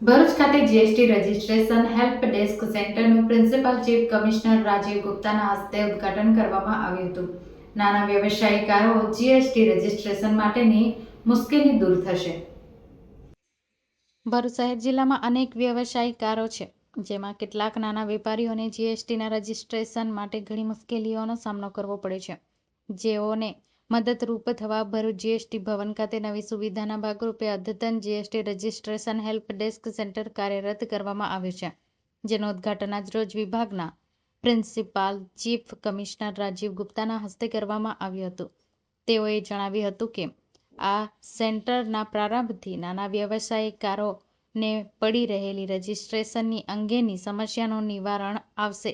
ભરૂચ ખાતે GST registration help desk સેન્ટરનું principal chief commissioner Rajiv ગુપ્તાના હસ્તે ઉદ્ઘાટન કરવામાં આવ્યું હતું. નાના વ્યવસાયિકારો જીએસટી રજિસ્ટ્રેશન માટેની મુશ્કેલી દૂર થશે. ભરૂચ શહેર જિલ્લામાં અનેક વ્યવસાયિકારો છે, જેમાં કેટલાક નાના વેપારીઓને જીએસટીના રજિસ્ટ્રેશન માટે ઘણી મુશ્કેલીઓનો સામનો કરવો પડે છે. જેઓને મદદરૂપ થવા ભરૂચ જીએસટી ભવન ખાતે નવી સુવિધાના ભાગરૂપે અદ્યતન GST registration help desk centre કાર્યરત કરવામાં આવ્યું છે, જેનું ઉદ્ઘાટન આજરોજ વિભાગના પ્રિન્સિપાલ ચીફ કમિશનર રાજીવ ગુપ્તાના હસ્તે કરવામાં આવ્યું હતું. તેઓએ જણાવ્યું હતું કે, આ સેન્ટરના પ્રારંભથી નાના વ્યવસાયકારોને પડી રહેલી રજિસ્ટ્રેશનની અંગેની સમસ્યાનું નિવારણ આવશે,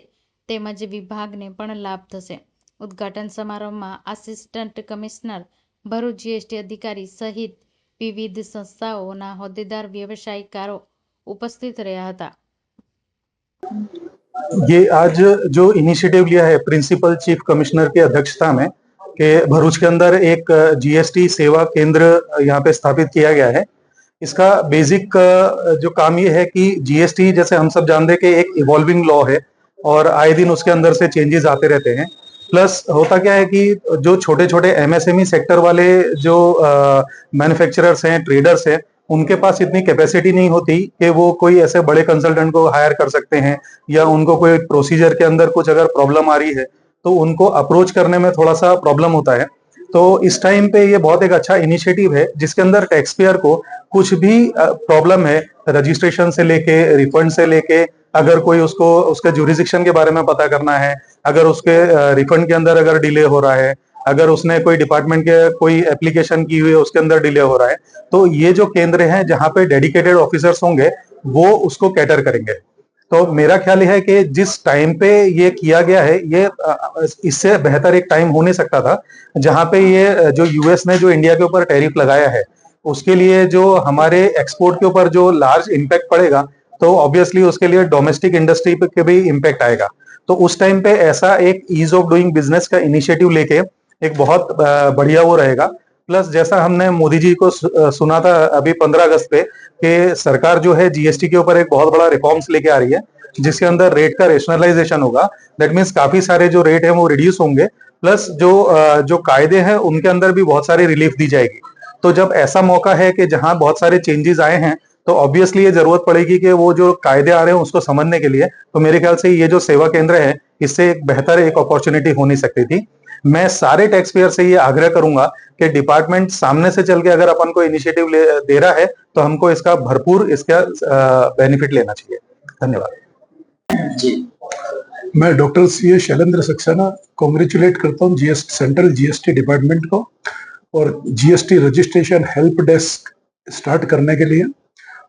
તેમજ વિભાગને પણ લાભ થશે. ઉદ્ઘાટન સમારોહમાં આસિસ્ટન્ટ કમિશનર ભરૂચ જીએસટી અધિકારી સહિત વિવિધ સંસ્થાઓના હોદ્દેદાર વ્યવસાયિકારો ઉપસ્થિત રહ્યા હતા ये आज जो इनिशिएटिव लिया है प्रिंसिपल चीफ कमिश्नर की अध्यक्षता में कि भरूच के अंदर एक जीएसटी सेवा केंद्र यहाँ पे स्थापित किया गया है इसका बेसिक जो काम ये है कि जीएसटी जैसे हम सब जानते हैं कि एक इवॉल्विंग लॉ है और आए दिन उसके अंदर से चेंजेस आते रहते हैं प्लस होता क्या है कि जो छोटे छोटे एमएसएमई सेक्टर वाले जो मैन्युफैक्चरर्स हैं ट्रेडर्स हैं, उनके पास इतनी कैपेसिटी नहीं होती कि वो कोई ऐसे बड़े कंसल्टेंट को हायर कर सकते हैं या उनको कोई प्रोसीजर के अंदर कुछ अगर प्रॉब्लम आ रही है तो उनको अप्रोच करने में थोड़ा सा प्रॉब्लम होता है। तो इस टाइम पे ये बहुत एक अच्छा इनिशिएटिव है, जिसके अंदर टैक्स पेयर को कुछ भी प्रॉब्लम है रजिस्ट्रेशन से लेके रिफंड से लेके, अगर कोई उसको, उसके जुरिस्डिक्शन के बारे में पता करना है अगर उसके रिफंड के अंदर अगर डिले हो रहा है, अगर उसने कोई डिपार्टमेंट के कोई एप्लीकेशन की हुई है, उसके अंदर डिले हो रहा है तो ये जो केंद्र है जहाँ पे डेडिकेटेड ऑफिसर्स होंगे, वो उसको कैटर करेंगे। तो मेरा ख्याल है कि जिस टाइम पे ये किया गया है, ये इससे बेहतर एक टाइम हो नहीं सकता था, जहाँ पे ये जो यूएस ने जो इंडिया के ऊपर टैरिफ लगाया है, उसके लिए जो हमारे एक्सपोर्ट के ऊपर जो लार्ज इम्पैक्ट पड़ेगा तो ऑब्वियसली उसके लिए डोमेस्टिक इंडस्ट्री पे भी इम्पैक्ट आएगा। तो उस टाइम पे ऐसा एक ईज ऑफ़ डूइंग बिज़नेस का इनिशिएटिव लेके एक बहुत बढ़िया वो रहेगा। प्लस जैसा हमने मोदी जी को सुना था अभी पंद्रह अगस्त पे कि सरकार जो है जीएसटी के ऊपर एक बहुत बड़ा रिफॉर्म्स लेके आ रही है, जिसके अंदर रेट का रेशनलाइजेशन होगा। दैट मीन्स काफ़ी सारे जो रेट है वो रिड्यूस होंगे। प्लस जो जो कायदे हैं उनके अंदर भी बहुत सारी रिलीफ दी जाएगी। तो जब ऐसा मौका है कि जहाँ बहुत सारे चेंजेस आए हैं तो ऑब्वियसली ये ज़रूरत पड़ेगी कि वो जो कायदे आ रहे हैं उसको समझने के लिए। तो मेरे ख्याल से ये जो सेवा केंद्र है इससे एक बेहतर एक अपॉर्चुनिटी होनी सकती थी। मैं सारे टैक्स पेयर से ये आग्रह करूँगा कि डिपार्टमेंट सामने से चल के अगर अपन को इनिशिएटिव दे रहा है तो हमको इसका भरपूर इसका बेनिफिट लेना चाहिए। धन्यवाद। जी। मैं doctor C A Shailendra Saxena congratulate करता हूँ जीएस सेंट्रल जीएसटी डिपार्टमेंट को और GST registration help desk start करने के लिए।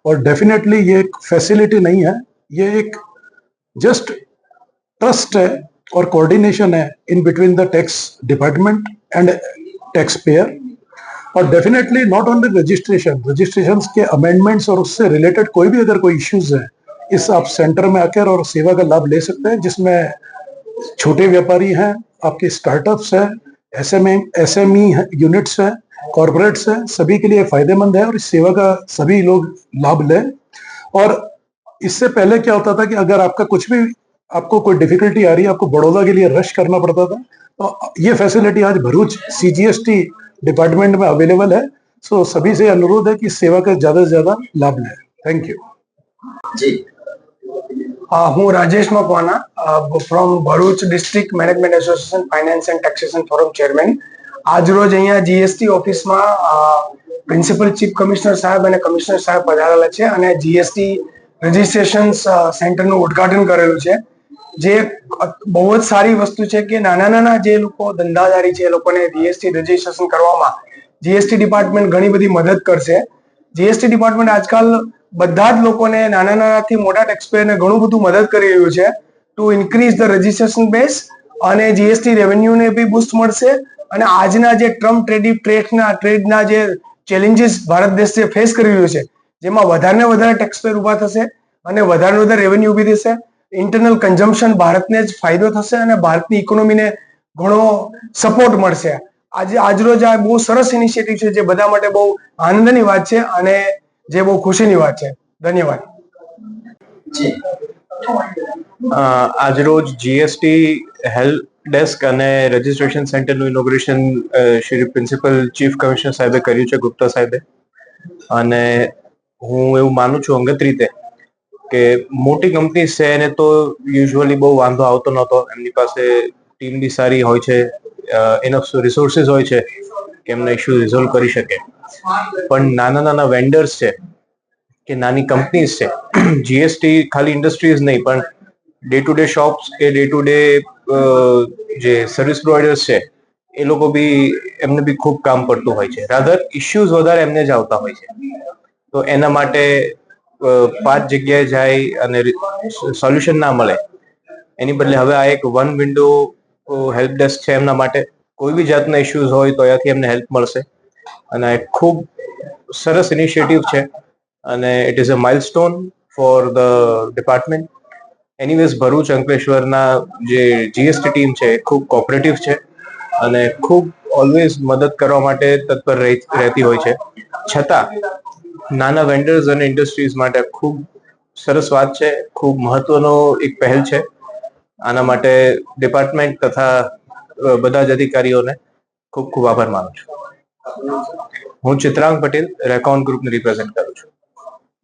और डेफिनेटली ये एक फैसिलिटी नहीं है, ये एक जस्ट ट्रस्ट है और कोऑर्डिनेशन है in between the tax department and tax payer और definitely not only registration registration के अमेंडमेंट्स और उससे रिलेटेड कोई भी अगर कोई इश्यूज़ है, इस आप सेंटर में आकर और सेवा का लाभ ले सकते हैं, जिसमें छोटे व्यापारी हैं, आपके स्टार्टअप्स हैं S M S M E units हैं कॉरपोरेट्स हैं सभी के लिए फायदेमंद है और इस सेवा का सभी लोग लाभ लें और इससे पहले क्या होता था कि अगर आपका कुछ भी आपको कोई डिफिकल्टी आ रही है आपको बड़ौदा के लिए रश करना पड़ता था तो ये फैसिलिटी आज भरूच सीजीएसटी डिपार्टमेंट में अवेलेबल है सो सभी से अनुरोध है कि इस सेवा का ज्यादा से ज्यादा लाभ लें थैंक यू જી અ, હું Rajesh Makwana from Bharuch district management association finance and taxation forum chairman આજ રોજ અહીંયા જીએસટી ઓફિસમાં પ્રિન્સિપલ ચીફ કમિશનર સાહેબ અને કમિશનર સાહેબ પધારેલા છે અને જીએસટી રજિસ્ટ્રેશન સેન્ટરનું ઉદ્ઘાટન કરેલું છે. જે બહુ જ સારી વસ્તુ છે કે નાના નાના જે લોકો ધંધાદારી છે એ લોકોને જીએસટી રજિસ્ટ્રેશન કરવામાં જીએસટી ડિપાર્ટમેન્ટ ઘણી બધી મદદ કરશે. જીએસટી ડિપાર્ટમેન્ટ આજકાલ બધા જ લોકોને નાના નાનાથી મોટા ટેક્સપેયરને ઘણું બધું મદદ કરી રહ્યું છે. To increase the registration base અને જીએસટી રેવન્યુને બી બુસ્ટ મળશે. અને આજના જે ટ્રમ્પ ટ્રેડિંગ ટ્રેડના ટ્રેડના જે ચેલેન્જીસ ભારત દેશ જે ફેસ કરી રહ્યું છે, જેમાં વધારે ને વધારે ટેક્સપેયર ઊભા થશે અને વધારે વધારે રેવન્યુ ઊભી થશે ઇન્ટરનલ કન્ઝમ્પશન ભારતને જ ફાયદો થશે અને ભારતની ઇકોનોમીને ઘણો સપોર્ટ મળશે. આજે, આજરોજ આ બહુ સરસ ઇનિશિયેટિવ છે, જે બધા માટે બહુ આનંદની વાત છે અને જે બહુ ખુશીની વાત છે. ધન્યવાદ. આજરોજ જીએસટી હેલ્પ ડેસ્ક અને રજિસ્ટ્રેશન સેન્ટરનું inauguration Shri principal chief commissioner સાહેબે કર્યું છે, ગુપ્તા સાહેબે. અને હું એવું માનું છું અંગત રીતે કે મોટી કંપની છે એને તો યુઝ્યુઅલી બહુ વાંધો આવતો નહોતો. એમની પાસે ટીમ બી સારી હોય છે એનફ રિસોર્સિસ હોય છે કે એમના ઇસ્યુ રિઝોલ્વ કરી શકે. પણ નાના નાના વેન્ડર્સ છે કે નાની કંપનીઝ છે જીએસટી ખાલી ઇન્ડસ્ટ્રીઝ નહીં, પણ ડે ટુ ડે શોપ્સ કે ડે ટુ ડે જે સર્વિસ પ્રોવાઈડર્સ છે, એ લોકો બી, એમને બી ખૂબ કામ પડતું હોય છે. રાધર ઇશ્યુઝ વધારે એમને જ આવતા હોય છે. તો એના માટે પાંચ જગ્યાએ જાય અને સોલ્યુશન ના મળે, એની બદલે હવે આ એક વન વિન્ડો હેલ્પ ડેસ્ક છે એમના માટે. કોઈ બી જાતના ઇશ્યુઝ હોય તો અહીંયાથી એમને હેલ્પ મળશે. અને ખૂબ સરસ ઇનિશિયેટિવ છે. અને it is a milestone for the department anyways Bharuch, અંકલેશ્વરના જે જીએસટી ટીમ છે, એ ખૂબ કોઓપરેટિવ છે અને ખૂબ ઓલવેઝ મદદ કરવા માટે તત્પર રહી- રહેતી હોય છે. છતાં, નાના વેન્ડર્સ અને ઇન્ડસ્ટ્રીઝ માટે ખૂબ સરસ વાત છે, ખૂબ મહત્વનો એક પહેલ છે. આના માટે ડિપાર્ટમેન્ટ તથા બધા જ અધિકારીઓને ખૂબ ખૂબ આભાર માનું છું. હું ચિત્રાંગ પટેલ, રેકોન ગ્રુપને રિપ્રેઝેન્ટ કરું છું.